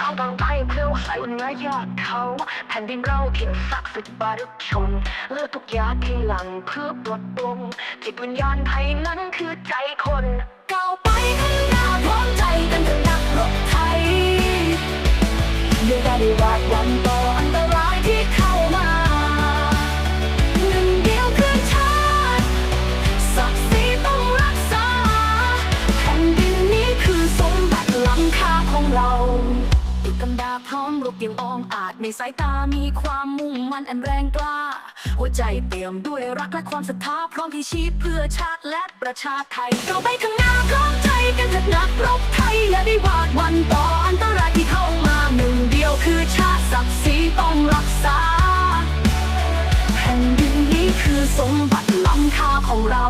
เอาบางไปเพื่อใส่เนื้อยอดเขาแผ่นดินเราถิ่นศักดิ์สิทธิ์บารุชนเลือกทุกยาที่หลังเพื่อปลดปลงจิตวิญญาณไทยนั้นคือใจคนก้าวไปข้างหน้าพร้อมใจกันเถอะนั ดกำดาพร้อมรบยังอองอาจในสายตามีความมุ่งมั่นอันแรงกล้า หัวใจเปี่ยมด้วยรักและความศรัทธาพร้อมที่ชีพเพื่อชาติและประชาไทย เราไปข้างหน้าพร้อมใจกันเถิดนักรบไทยอย่าได้หวาดวันต่ออันตรายที่เข้ามาหนึ่งเดียวคือชาติศักดิ์ศรีต้องรักษาแผ่นดินนี้คือสมบัติล้ำค่าของเรา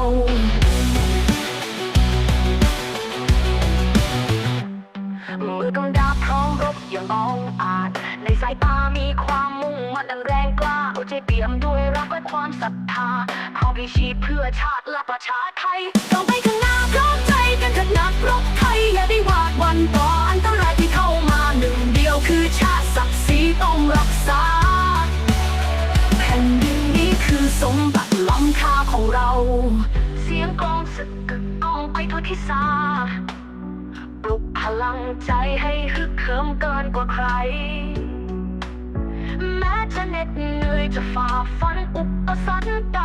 ายตามีความมุ่งมั่นอันแรงกล้าหัวใจเปี่ยมด้วยรักและความศรัทธาพร้อมพิชีพเพื่อชาติและประชาไทยเราไปข้างหน้าพร้อมใจกันเถิดนักรบไทยอย่าได้หวาดวันต่ออันตรายที่เข้ามาหนึ่งเดียวคือชาติศักดิ์ศรีต้องรักษา แผ่นดินนี้คือสมบัติล้ำค่าของเรา เสียงกลองสึกกึกก้องไปทั่วทิศาปลุกพลังใจให้ฮึกเหิมเกินกว่าใคร ดเหนื่อยจะฝ่าฟันอุปสรรคใด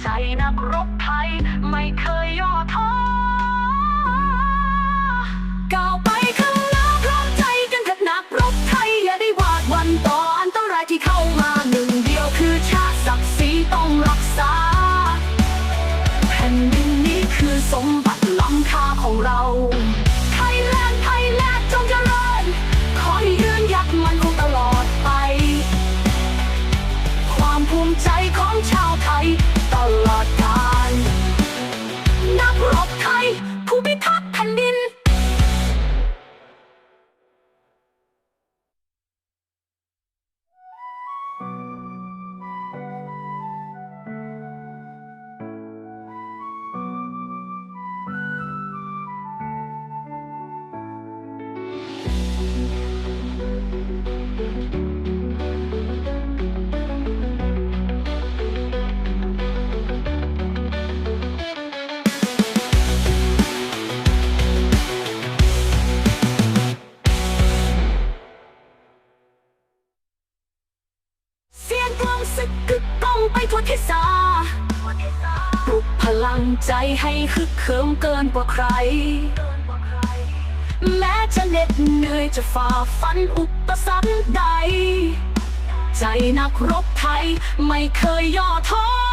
ใจนักรบไทยไม่เคยย่อท้อ ทั่วทิศาปลุกพลังใจให้คึกเขิมเกินกว่าใคร แม้จะเหน็ดเหนื่อยจะฝ่าฟันอุปสรรคใด ใจนักรบไทยไม่เคยย่อท้อ